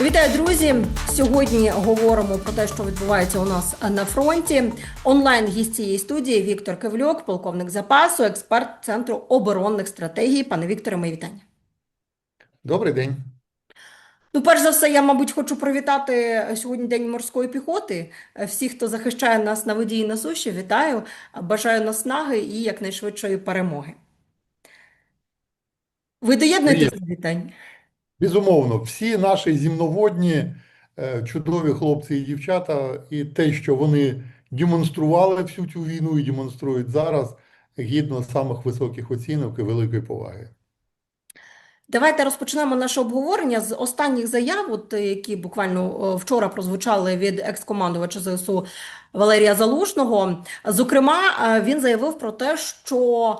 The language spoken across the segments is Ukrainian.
Вітаю, друзі! Сьогодні говоримо про те, що відбувається у нас на фронті. Онлайн гість цієї студії Віктор Кивльок, полковник запасу, експерт центру оборонних стратегій. Пане Вікторе, мої вітання. Добрий день. Ну, перш за все, я, мабуть, хочу привітати сьогодні День морської піхоти. Всіх, хто захищає нас на воді і на суші, вітаю. Бажаю наснаги і якнайшвидшої перемоги. Ви доєднуєтесь до вітань? Безумовно, всі наші зімноводні е, чудові хлопці і дівчата, і те, що вони демонстрували всю цю війну і демонструють зараз, гідно самих високих оцінок і великої поваги. Давайте розпочнемо наше обговорення з останніх заяв, от, які буквально вчора прозвучали від екс-командувача ЗСУ Валерія Залужного. Зокрема, він заявив про те, що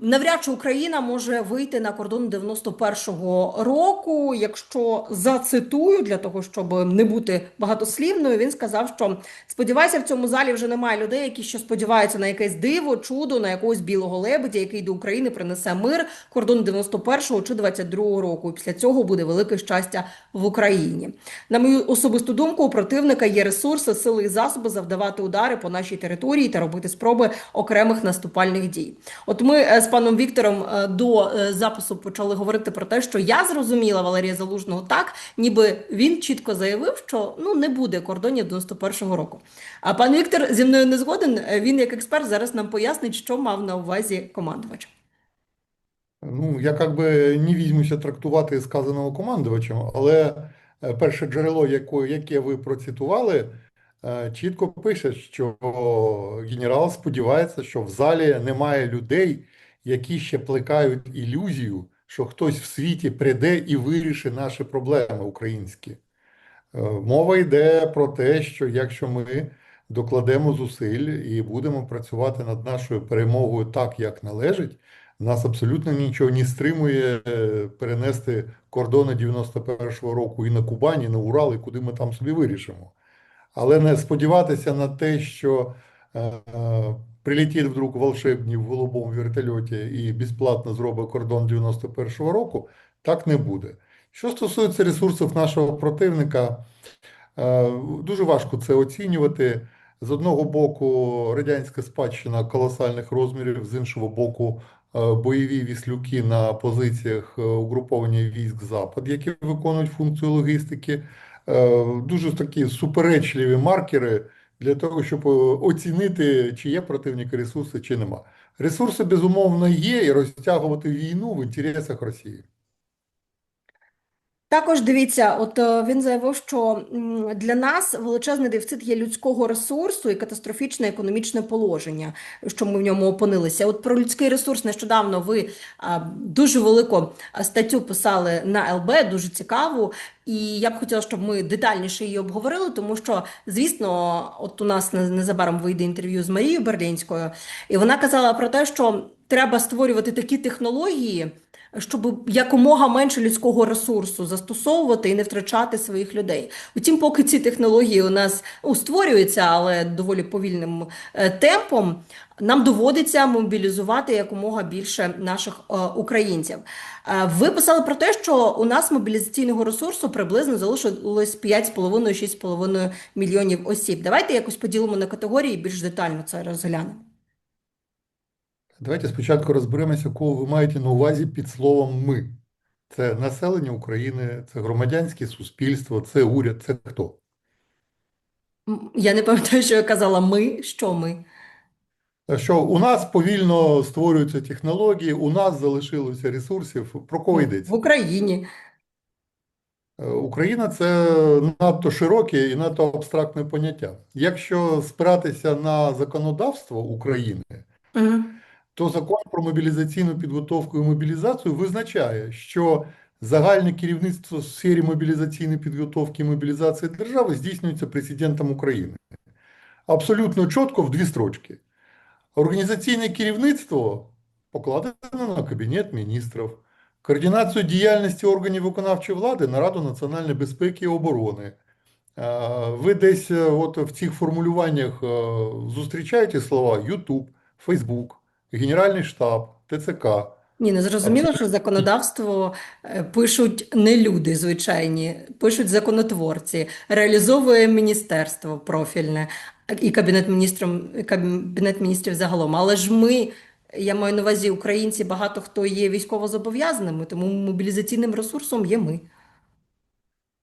навряд чи Україна може вийти на кордон 91-го року. Якщо зацитую для того, щоб не бути багатослівною, він сказав, що сподіваюся, в цьому залі вже немає людей, які ще сподіваються на якесь диво, чудо, на якогось білого лебедя, який до України принесе мир кордон 91-го чи 22-го року. І після цього буде велике щастя в Україні. На мою особисту думку, у противника є ресурси, сили і засоби завдавати удари по нашій території та робити спроби окремих наступальних дій. От ми з паном Віктором до запису почали говорити про те, що я зрозуміла Валерія Залужного так, ніби він чітко заявив, що ну не буде кордонів 91-го року. А пан Віктор зі мною не згоден. Він як експерт зараз нам пояснить, що мав на увазі командувач. Ну, я як би не візьмуся трактувати сказаного командувачем, але перше джерело, яке ви процитували, чітко пише, що генерал сподівається, що в залі немає людей, які ще плекають ілюзію, що хтось в світі прийде і вирішить наші проблеми українські. Мова йде про те, що якщо ми докладемо зусиль і будемо працювати над нашою перемогою так, як належить, нас абсолютно нічого не стримує перенести кордони 91-го року і на Кубані, і на Урал, і куди ми там собі вирішимо. Але не сподіватися на те, що е, прилетить вдруг волшебник в голубому вертольоті і безплатно зробить кордон 91-го року, так не буде. Що стосується ресурсів нашого противника, е, дуже важко це оцінювати. З одного боку, радянська спадщина колосальних розмірів, з іншого боку, е, бойові віслюки на позиціях угруповання військ Запад, які виконують функцію логістики, е, дуже такі суперечливі маркери для того, щоб оцінити, чи є противник ресурси, чи нема. Ресурси, безумовно, є, і розтягувати війну в інтересах Росії. Також дивіться, от він заявив, що для нас величезний дефіцит є людського ресурсу і катастрофічне економічне положення, що ми в ньому опинилися. От про людський ресурс нещодавно ви дуже велику статтю писали на ЛБ, дуже цікаву. І я б хотіла, щоб ми детальніше її обговорили, тому що, звісно, от у нас незабаром вийде інтерв'ю з Марією Берлінською, і вона казала про те, що треба створювати такі технології щоб якомога менше людського ресурсу застосовувати і не втрачати своїх людей. Утім, поки ці технології у нас ну, створюються, але доволі повільним е, темпом, нам доводиться мобілізувати якомога більше наших е, українців. Е, ви писали про те, що у нас мобілізаційного ресурсу приблизно залишилось 5,5-6,5 мільйонів осіб. Давайте якось поділимо на категорії і більш детально це розглянемо. Давайте спочатку розберемося, кого ви маєте на увазі під словом ми. Це населення України, це громадянське суспільство, це уряд, це хто? Я не пам'ятаю, що я казала ми, що ми. Що у нас повільно створюються технології, у нас залишилося ресурсів. Про кого йдеться? В Україні. Україна це надто широке і надто абстрактне поняття. Якщо спиратися на законодавство України, Угу. то закон про мобілізаційну підготовку і мобілізацію визначає, що загальне керівництво в сфері мобілізаційної підготовки і мобілізації держави здійснюється президентом України. Абсолютно чітко в дві строчки. Організаційне керівництво покладено на Кабінет міністрів, координацію діяльності органів виконавчої влади на Раду національної безпеки і оборони. Ви десь от в цих формулюваннях зустрічаєте слова YouTube, Facebook, Генеральний штаб, ТЦК. Ні, ну зрозуміло, що законодавство е, пишуть не люди звичайні, пишуть законотворці, реалізовує міністерство профільне і кабінет міністром, кабінет міністрів загалом. Але ж ми, я маю на увазі, українці, багато хто є військовозобов'язаними, тому мобілізаційним ресурсом є ми.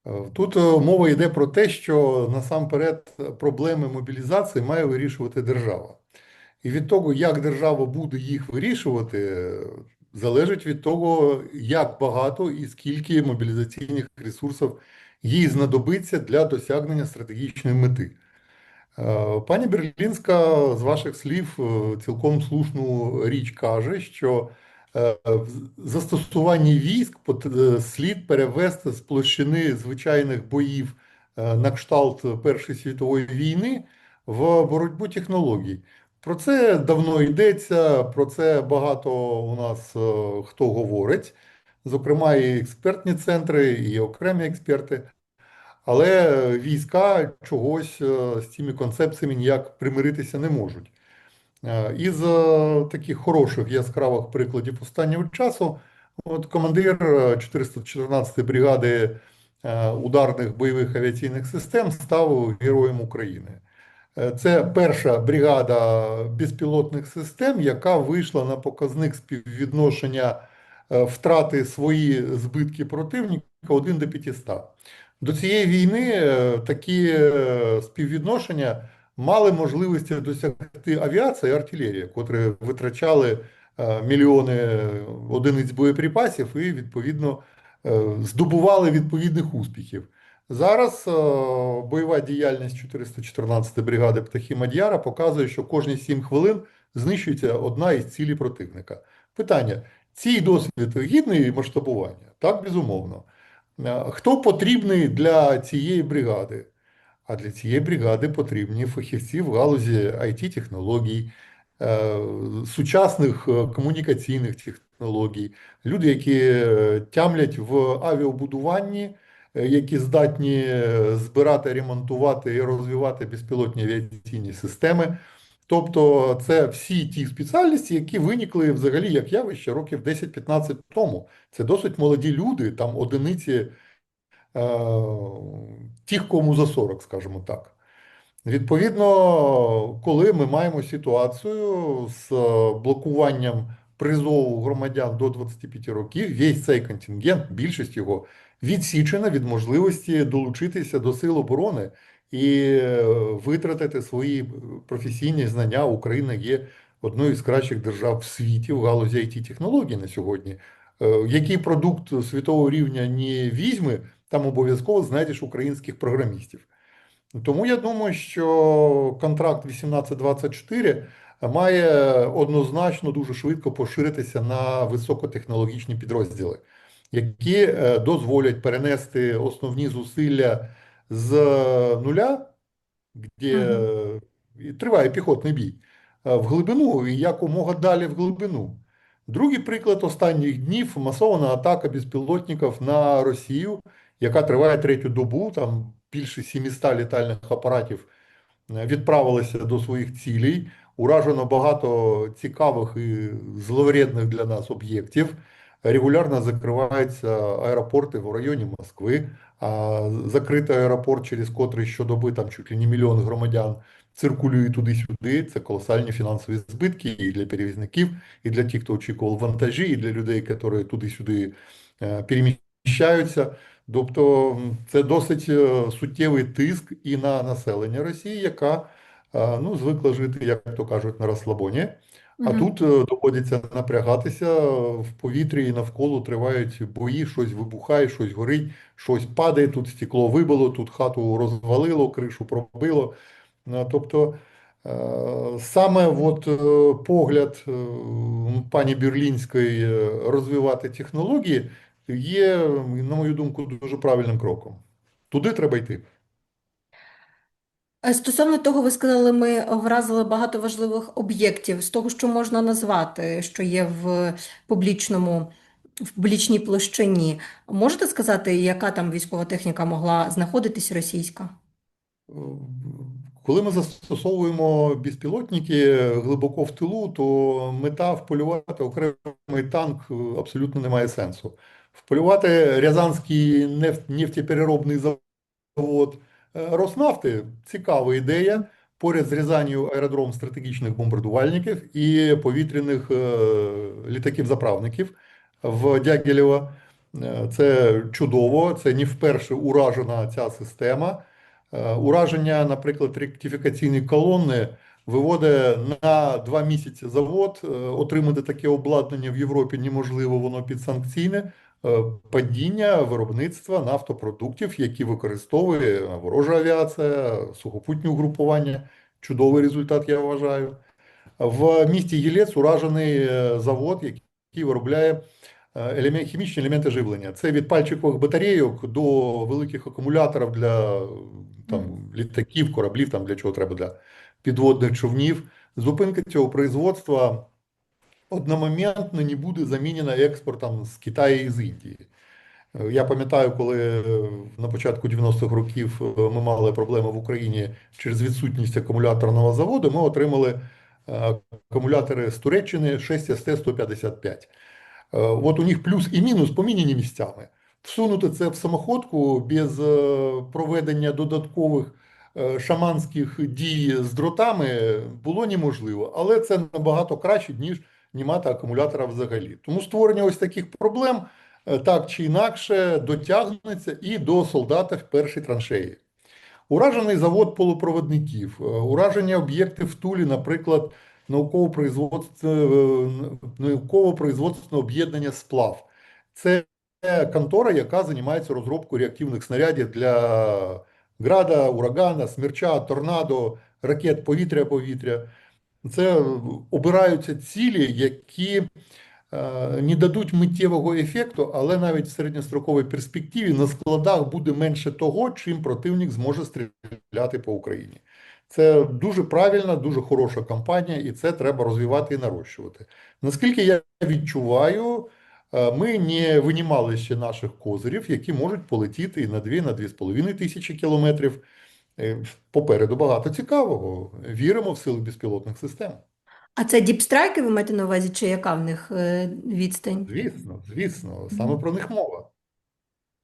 Е, Тут е, мова йде про те, що насамперед проблеми мобілізації має вирішувати держава. І від того, як держава буде їх вирішувати, залежить від того, як багато і скільки мобілізаційних ресурсів їй знадобиться для досягнення стратегічної мети. Е, Пані Берлінська з ваших слів е, цілком слушну річ каже, що е, в застосуванні військ слід перевести з площини звичайних боїв на кшталт Першої світової війни в боротьбу технологій. Про це давно йдеться, про це багато у нас хто говорить, зокрема і експертні центри, і окремі експерти. Але війська чогось е, з цими концепціями ніяк примиритися не можуть. Е, Із е, таких хороших яскравих прикладів останнього часу, от командир е, 414-ї бригади ударних бойових авіаційних систем став Героєм України. Це перша бригада безпілотних систем, яка вийшла на показник співвідношення втрати свої збитки противника 1 до 500. До цієї війни е, такі е, співвідношення мали можливості досягти авіація і артилерія, котрі витрачали е, мільйони одиниць боєприпасів і, відповідно, здобували відповідних успіхів. Зараз бойова діяльність 414 бригади птахи Мадяра показує, що кожні 7 хвилин знищується одна із цілей противника. Питання: цей досвід гідний масштабування? Так, безумовно. Е, Хто потрібний для цієї бригади? А для цієї бригади потрібні фахівці в галузі IT-технологій, е, сучасних е, комунікаційних технологій, люди, які тямлять в авіабудуванні, які здатні збирати, ремонтувати і розвивати безпілотні авіаційні системи. Тобто це всі ті спеціальності, які виникли взагалі як явище років 10-15 тому. Це досить молоді люди, там одиниці е, тих, кому за 40, скажімо так. Відповідно, коли ми маємо ситуацію з е, блокуванням призову громадян до 25 років, весь цей контингент, більшість його, відсічена від можливості долучитися до сил оборони і е, витратити свої професійні знання. Україна є одною з кращих держав в світі в галузі it технологій на сьогодні. Е, Який продукт світового рівня не візьми, там обов'язково знайдеш українських програмістів. Тому я думаю, що контракт 1824 має однозначно дуже швидко поширитися на високотехнологічні підрозділи, які е, дозволять перенести основні зусилля з нуля, де е, триває піхотний бій, е, в глибину і якомога далі в глибину. Другий приклад останніх днів масована атака безпілотників на Росію, яка триває третю добу. Там більше 700 літальних апаратів е, відправилися до своїх цілей. Уражено багато цікавих і зловредних для нас об'єктів. Регулярно закриваються аеропорти в районі Москви, закритий аеропорт, через котрий щодоби там чуть ли не мільйон громадян циркулює туди-сюди. Це колосальні фінансові збитки і для перевізників, і для тих, хто очікував вантажі, і для людей, які туди-сюди е, переміщаються. Тобто це досить е, суттєвий тиск і на населення Росії, яка е, ну, звикла жити, як то кажуть, на розслабоні. А Мгм. тут е, доводиться напрягатися в повітрі і навколо тривають бої, щось вибухає, щось горить, щось падає, тут стекло вибило, тут хату розвалило, кришу пробило. Е, Тобто е, саме от е, погляд е, пані Берлінської е, розвивати технології є, на мою думку, дуже правильним кроком. Туди треба йти. Е, Стосовно того, ви сказали, ми вразили багато важливих об'єктів з того, що можна назвати, що є в публічному, в публічній площині. Можете сказати, яка там військова техніка могла знаходитись російська? Е, Коли ми застосовуємо безпілотники глибоко в тилу, то мета вполювати окремий танк е, абсолютно не має сенсу. Вполювати Рязанський неф- нефтепереробний завод Роснафти цікава ідея. Поряд з Рязанью аеродром стратегічних бомбардувальників і повітряних е, літаків-заправників в Дягілєво. Е, Це чудово, це не вперше уражена ця система. Е, Ураження, наприклад, ректифікаційної колони виводить на два місяці завод. Е, Отримати таке обладнання в Європі неможливо, воно підсанкційне. Е, Падіння виробництва нафтопродуктів, які використовує ворожа авіація, сухопутні угрупування. Чудовий результат, я вважаю. В місті Єлець уражений е, завод, який виробляє е, елемент, хімічні елементи живлення. Це від пальчикових батарейок до великих акумуляторів для там, літаків, кораблів, там, для чого треба для підводних човнів. Зупинка цього производства одномоментно не буде замінена експортом з Китаю і з Індії. Я пам'ятаю, коли е, на початку 90-х років е, ми мали проблеми в Україні через відсутність акумуляторного заводу, ми отримали е, акумулятори з Туреччини 6ST-155. Е, От у них плюс і мінус поміняні місцями. Всунути це в самоходку без проведення додаткових шаманських дій з дротами було неможливо, але це набагато краще, ніж не мати акумулятора взагалі. Тому створення ось таких проблем е, так чи інакше дотягнеться і до солдата в першій траншеї. Уражений завод полупроводників, е, уражені об'єкти в Тулі, наприклад, науково-производственне об'єднання «Сплав». Це контора, яка займається розробкою реактивних снарядів для града, урагана, смерча, торнадо, ракет повітря-повітря. Це обираються цілі, які е, не дадуть миттєвого ефекту, але навіть в середньостроковій перспективі на складах буде менше того, чим противник зможе стріляти по Україні. Це дуже правильна, дуже хороша кампанія, і це треба розвивати і нарощувати. Наскільки я відчуваю, е, ми не винімали ще наших козирів, які можуть полетіти і на 2, на 2,5 тисячі кілометрів. Е, Попереду багато цікавого. Віримо в сили безпілотних систем. А це діпстрайки ви маєте на увазі, чи яка в них е, відстань? Звісно, звісно, саме про них мова.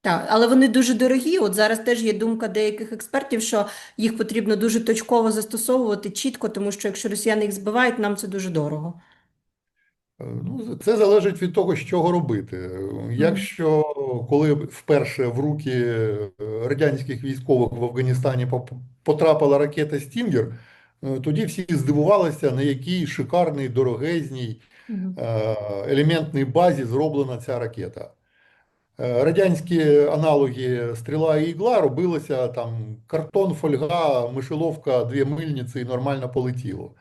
Так, але вони дуже дорогі. От зараз теж є думка деяких експертів, що їх потрібно дуже точково застосовувати чітко, тому що якщо росіяни їх збивають, нам це дуже дорого. Ну, це залежить від того, чого робити. Якщо коли вперше в руки е, радянських військових в Афганістані потрапила ракета Стінгер, е, тоді всі здивувалися, на якій шикарній, дорогезній е, елементній базі зроблена ця ракета. Радянські аналоги стріла і ігла робилися там картон, фольга, мишеловка, дві мильниці і нормально полетіло.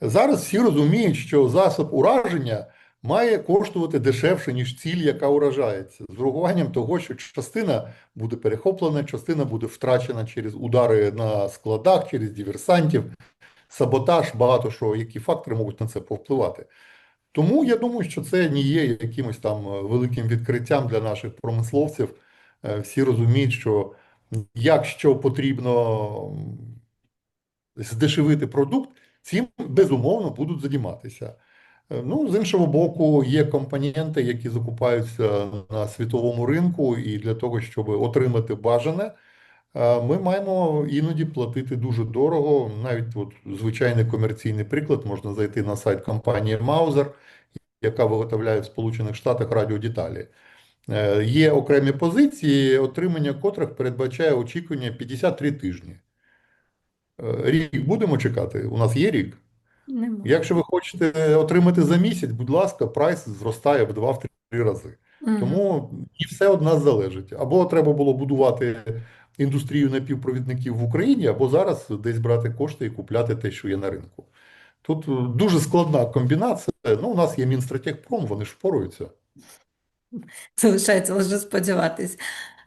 Зараз всі розуміють, що засоб ураження має коштувати дешевше, ніж ціль, яка уражається, з врахуванням того, що частина буде перехоплена, частина буде втрачена через удари на складах, через диверсантів, саботаж, багато що, які фактори можуть на це повпливати. Тому я думаю, що це не є якимось там е, великим відкриттям для наших промисловців. Е, Всі розуміють, що якщо потрібно здешевити продукт, цим безумовно будуть займатися. Е, Ну, з іншого боку, є компоненти, які закупаються на світовому ринку, і для того, щоб отримати бажане, е, ми маємо іноді платити дуже дорого. Навіть от звичайний комерційний приклад можна зайти на сайт компанії Mauser, яка виготовляє в Сполучених Штатах радіодеталі. Е, Є окремі позиції, отримання котрих передбачає очікування 53 тижні. Е, Рік будемо чекати? У нас є рік. Нема. Якщо ви хочете отримати за місяць, будь ласка, прайс зростає в 2-3 рази. Мгм. Тому і все від нас залежить. Або треба було будувати індустрію напівпровідників в Україні, або зараз десь брати кошти і купляти те, що є на ринку. Тут е, дуже складна комбінація. Ну, у нас є Мінстратегпром, вони ж впораються. Залишається лише сподіватись.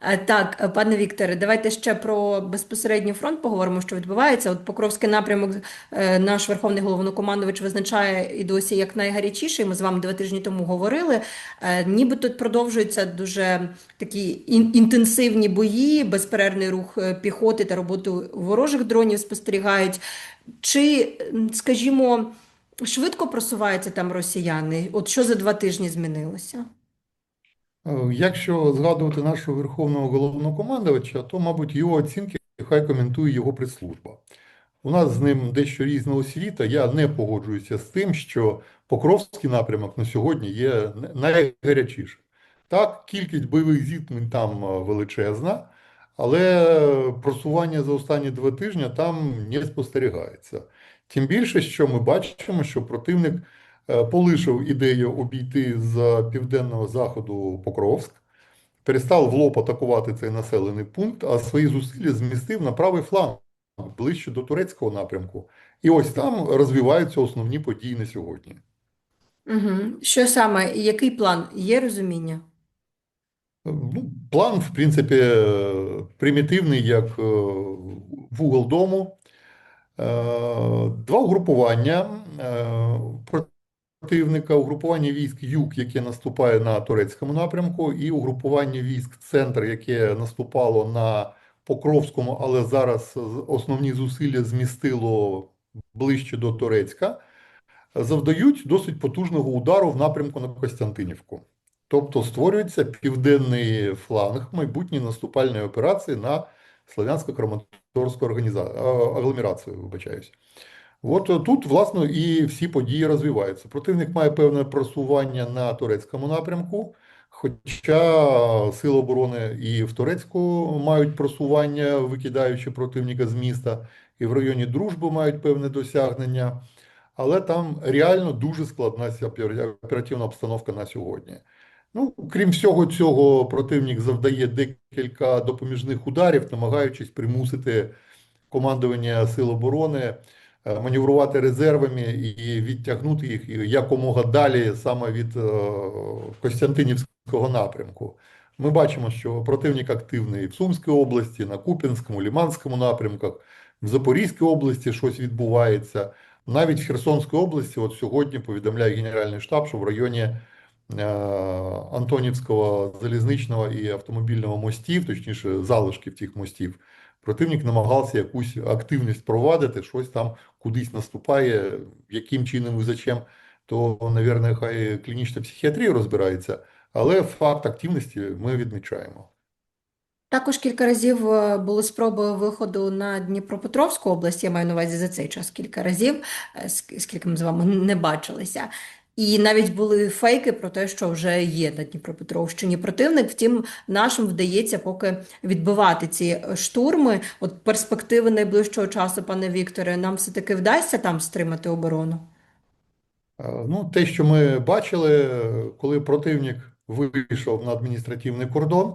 Е, Так, е, пане Вікторе, давайте ще про безпосередній фронт поговоримо, що відбувається. От Покровський напрямок е, наш верховний головнокомандувач визначає і досі як найгарячіший. Ми з вами два тижні тому говорили. Ніби тут продовжуються дуже такі інтенсивні бої, безперервний рух піхоти та роботу ворожих дронів спостерігають. Чи, скажімо, швидко просуваються там росіяни? От що за два тижні змінилося? Е, Якщо згадувати нашого верховного головнокомандувача, то, мабуть, його оцінки хай коментує його прес-служба. У нас з ним дещо різна освіта. Я не погоджуюся з тим, що Покровський напрямок на сьогодні є найгарячішим. Так, кількість бойових зіткнень там е, величезна, але просування за останні два тижні там не спостерігається. Тим більше, що ми бачимо, що противник полишив ідею обійти з південного заходу Покровськ, перестав в лоб атакувати цей населений пункт, а свої зусилля змістив на правий фланг, ближче до турецького напрямку. І ось там розвиваються основні події на сьогодні. Угу. Що саме, який план? Є розуміння? Ну, план, в принципі, е, примітивний, як е, вугол дому. Е, Два угрупування е, противника, угрупування військ Юг, яке наступає на турецькому напрямку, і угрупування військ Центр, яке наступало на Покровському, але зараз основні зусилля змістило ближче до Турецька, завдають досить потужного удару в напрямку на Костянтинівку. Тобто створюється південний фланг майбутньої наступальної операції на Слов'янсько-Краматорську агломерацію, вибачаюсь. От тут, власне, і всі події розвиваються. Противник має певне просування на турецькому напрямку, хоча Сили оборони і в Турецьку мають просування, викидаючи противника з міста, і в районі Дружби мають певне досягнення. Але там реально дуже складна оперативна обстановка на сьогодні. Ну, крім всього цього, противник завдає декілька допоміжних ударів, намагаючись примусити командування Сил оборони маневрувати резервами і відтягнути їх якомога далі саме від е, Костянтинівського напрямку. Ми бачимо, що противник активний в Сумській області, на Куп'янському, Ліманському напрямках, в Запорізькій області щось відбувається. Навіть в Херсонській області, от сьогодні повідомляє Генеральний штаб, що в районі е, Антонівського залізничного і автомобільного мостів, точніше залишків тих мостів, противник намагався якусь активність провадити, щось там кудись наступає, яким чином і зачем, то, мабуть, хай клінічна психіатрія розбирається, але факт активності ми відмічаємо. Також кілька разів е, були спроби виходу на Дніпропетровську область, я маю на увазі за цей час кілька разів, е, ск- скільки ми з вами не бачилися. І навіть були фейки про те, що вже є на Дніпропетровщині противник. Втім, нашим вдається поки відбивати ці е, штурми. От перспективи найближчого часу, пане Вікторе, нам все-таки вдасться там стримати оборону? Е, Ну, те, що ми бачили, е, коли противник вийшов на адміністративний кордон,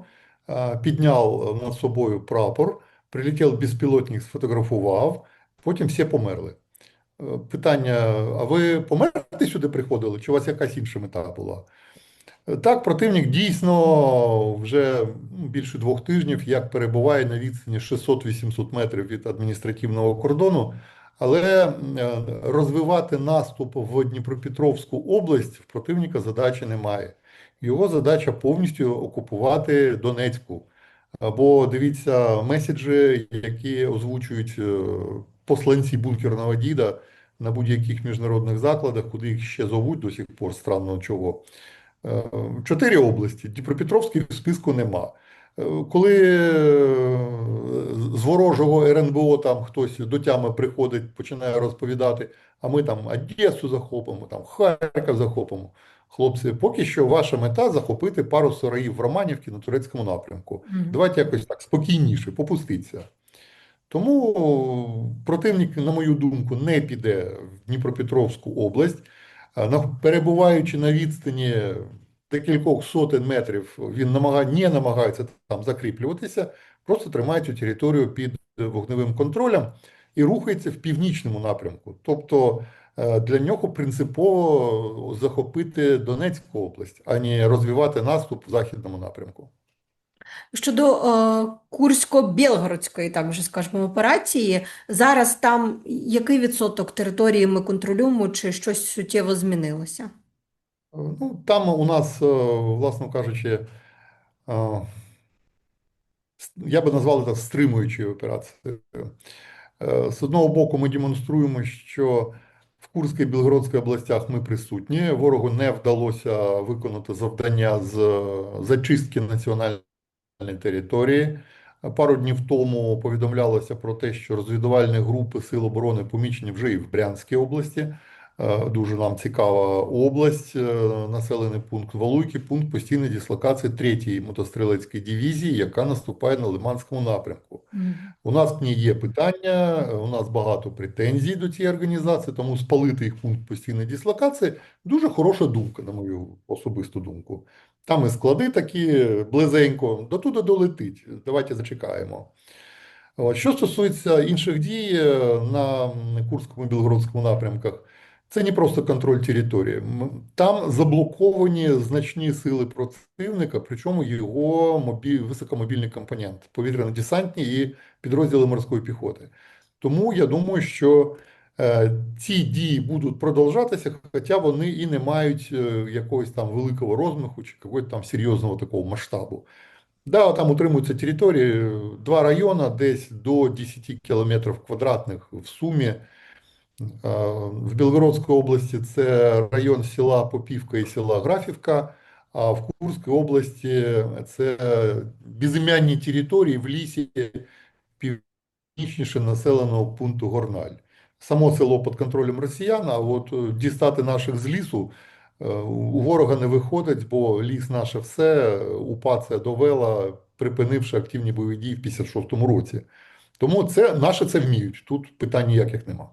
підняв над собою прапор, прилетів безпілотник, сфотографував, потім всі померли. Питання: а ви померти сюди приходили, чи у вас якась інша мета була? Так, противник дійсно вже більше двох тижнів як перебуває на відстані 600-800 метрів від адміністративного кордону, але е, розвивати наступ в Дніпропетровську область в противника задачі немає. Його задача повністю окупувати Донецьку. Або дивіться меседжі, які озвучують е, посланці бункерного діда на будь-яких міжнародних закладах, куди їх ще зовуть до сих пор, странно чого. Е, Чотири області. Дніпропетровської в списку нема. Е, Коли е, з ворожого РНБО там хтось до тями приходить, починає розповідати, а ми там Одесу захопимо, там Харків захопимо. Хлопці, поки що ваша мета захопити пару сараїв в Романівці на турецькому напрямку. Мгм. Давайте якось так спокійніше, попуститься. Тому противник, на мою думку, не піде в Дніпропетровську область. Перебуваючи на відстані декількох сотень метрів, він намагає, не намагається там закріплюватися, просто тримає цю територію під вогневим контролем і рухається в північному напрямку. Тобто е, для нього принципово захопити Донецьку область, а не розвивати наступ в західному напрямку. Щодо е, Курсько-Білгородської, так вже скажемо, операції, зараз там який відсоток території ми контролюємо, чи щось суттєво змінилося? Ну, там у нас, е, власно кажучи, е, я би назвав це стримуючою операцією. Е, З одного боку, ми демонструємо, що в Курській і Білгородській областях ми присутні. Ворогу не вдалося виконати завдання з зачистки національної території. Пару днів тому повідомлялося про те, що розвідувальні групи Сил оборони помічені вже і в Брянській області. Е, Дуже нам цікава область, е, населений пункт Валуйки, пункт постійної дислокації 3-ї мотострілецької дивізії, яка наступає на Лиманському напрямку. У нас ній є питання, у нас багато претензій до цієї організації, тому спалити їх пункт постійної дислокації дуже хороша думка, на мою особисту думку. Там і склади такі близенько, до туди долетить. Давайте зачекаємо. Що стосується інших дій е, на Курському і Білгородському напрямках, це не просто контроль території. Там заблоковані значні сили противника, причому його мобі... високомобільний компонент, повітряно-десантні і підрозділи морської піхоти. Тому я думаю, що е, ці дії будуть продовжатися, хоча вони і не мають е, якогось там великого розмаху чи якогось там серйозного такого масштабу. Да, там утримуються території, два райони, десь до 10 кілометрів квадратних в сумі. В Білгородській області це район села Попівка і села Графівка, а в Курській області це безім'янні території в лісі північніше населеного пункту Горналь. Само село під контролем росіян, а от е, дістати наших з лісу е, у ворога не виходить, бо ліс наше все, УПА це довела, припинивши активні бойові дії в 56-му році. Тому це наші це вміють. Тут питань ніяких нема.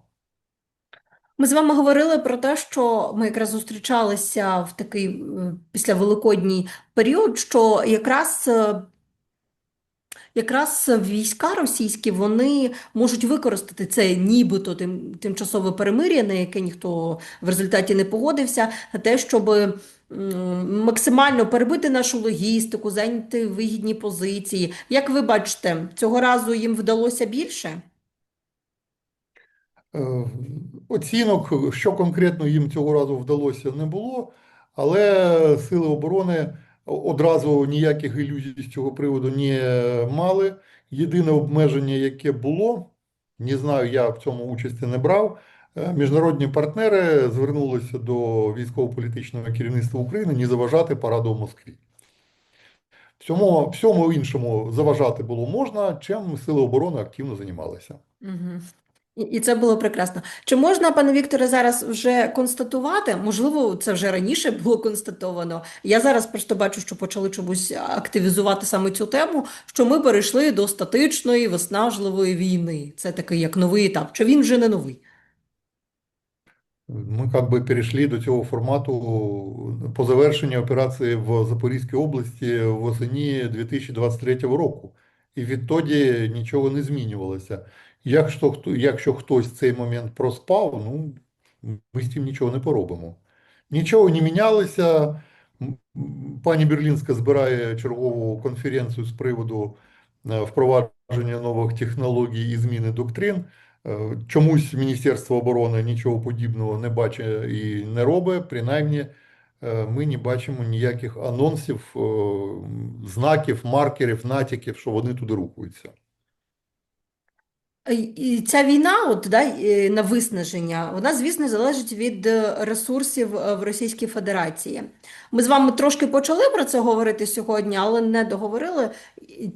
Ми з вами говорили про те, що ми якраз зустрічалися в такий е, післявеликодній період, що якраз е, Якраз війська російські вони можуть використати це нібито тим, тимчасове перемир'я, на яке ніхто в результаті не погодився, те, щоб максимально перебити нашу логістику, зайняти вигідні позиції. Як ви бачите, цього разу їм вдалося більше? Е, Оцінок, що конкретно їм цього разу вдалося, не було, але Сили оборони одразу ніяких ілюзій з цього приводу не мали. Єдине обмеження, яке було, не знаю, я в цьому участі не брав. е, Міжнародні партнери звернулися до військово-політичного керівництва України не заважати параду в Москві. Всьому, всьому іншому заважати було можна, чим Сили оборони активно займалися. Угу. І, це було прекрасно. Чи можна, пане Вікторе, зараз вже констатувати, можливо, це вже раніше було констатовано. Я зараз просто бачу, що почали чомусь активізувати саме цю тему, що ми перейшли до статичної, виснажливої війни. Це такий як новий етап. Чи він вже не новий? Ми как би перейшли до цього формату по завершенню операції в Запорізькій області восені 2023 року. І відтоді нічого не змінювалося. Якщо, якщо хтось цей момент проспав, ну, ми з цим нічого не поробимо. Нічого не мінялося. Пані Берлінська збирає чергову конференцію з приводу е, впровадження нових технологій і зміни доктрин. Е, Чомусь Міністерство оборони нічого подібного не бачить і не робить. Принаймні, е, ми не бачимо ніяких анонсів, знаків, маркерів, натяків, що вони туди рухаються. Ця війна, от, да, на виснаження, вона, звісно, залежить від е, ресурсів е, в Російській Федерації. Ми з вами трошки почали про це говорити сьогодні, але не договорили.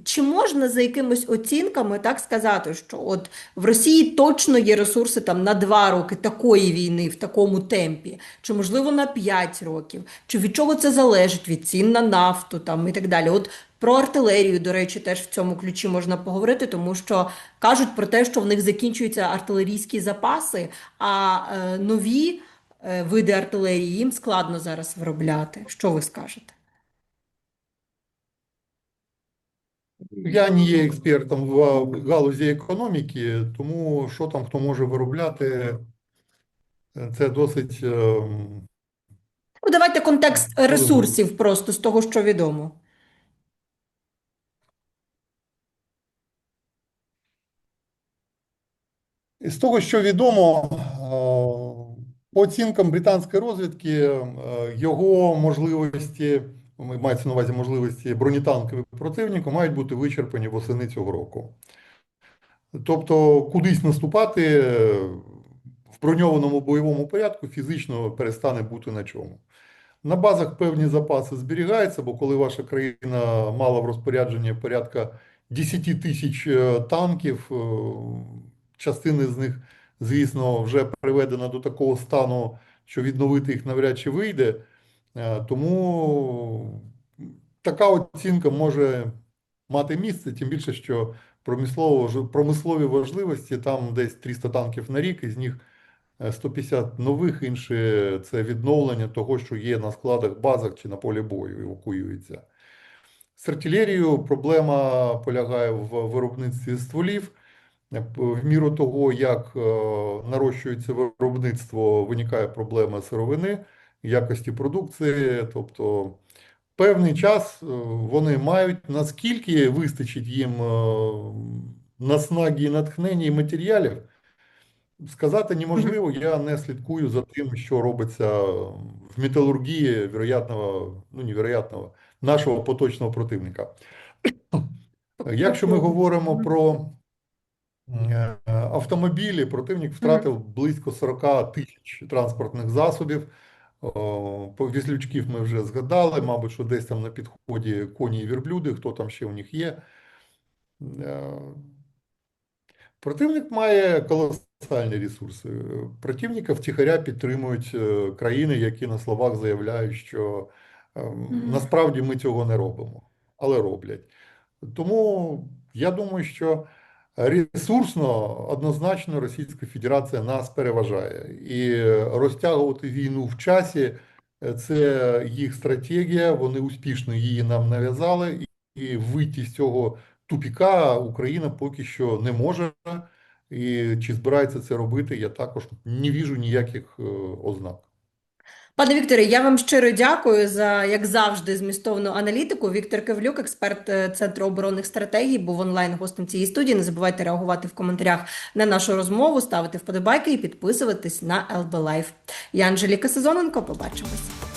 Чи можна за якимись оцінками так сказати, що от в Росії точно є ресурси там на два роки такої війни в такому темпі, чи можливо на п'ять років, чи від чого це залежить? Від цін на нафту там і так далі. От про артилерію, до речі, теж в цьому ключі можна поговорити, тому що кажуть про те, що в них закінчуються артилерійські запаси, а е, нові е, види артилерії їм складно зараз виробляти. Що ви скажете? Я не є експертом в галузі економіки, тому що там хто може виробляти, е, це досить. ем, Ну, давайте контекст ресурсів просто з того, що відомо. З того, що відомо, е, по оцінкам британської розвідки, е, його можливості, мається на увазі можливості бронетанкових противника, мають бути вичерпані восени цього року. Тобто, кудись наступати е, в броньованому бойовому порядку фізично перестане бути на чому. На базах певні запаси зберігаються, бо коли ваша країна мала в розпорядженні порядка 10 тисяч танків, частини з них, звісно, вже приведена до такого стану, що відновити їх навряд чи вийде. Е, Тому така оцінка може мати місце, тим більше, що промислові важливості там десь 300 танків на рік, із них е, 150 нових, інші це відновлення того, що є на складах, базах чи на полі бою, евакуюється. З артилерією проблема полягає в виробництві стволів. В міру того, як е, нарощується виробництво, виникає проблема сировини, якості продукції. Тобто певний час е, вони мають, наскільки вистачить їм е, наснаги, і натхнення і матеріалів, сказати неможливо. Я не слідкую за тим, що робиться в металургії вероятного, ну невероятного, нашого поточного противника. Якщо ми говоримо про автомобілі, противник втратив близько 40 тисяч транспортних засобів. Віслючків ми вже згадали, мабуть, що десь там на підході коні і верблюди, хто там ще у них є. Е, Противник має колосальні ресурси. Противника втіхаря підтримують е, країни, які на словах заявляють, що е, насправді ми цього не робимо, але роблять. Тому я думаю, що ресурсно однозначно Російська Федерація нас переважає. І розтягувати війну в часі е, це їх стратегія, вони успішно її нам нав'язали, і вийти з цього тупіка Україна поки що не може. І чи збирається це робити, я також не віжу ніяких е, ознак. Пане Вікторе, я вам щиро дякую за, як завжди, змістовну аналітику. Віктор Кивлюк, експерт е, Центру оборонних стратегій, був онлайн гостем цієї студії. Не забувайте реагувати в коментарях на нашу розмову, ставити вподобайки і підписуватись на LB Live. Я Анжеліка Сезоненко. Побачимось.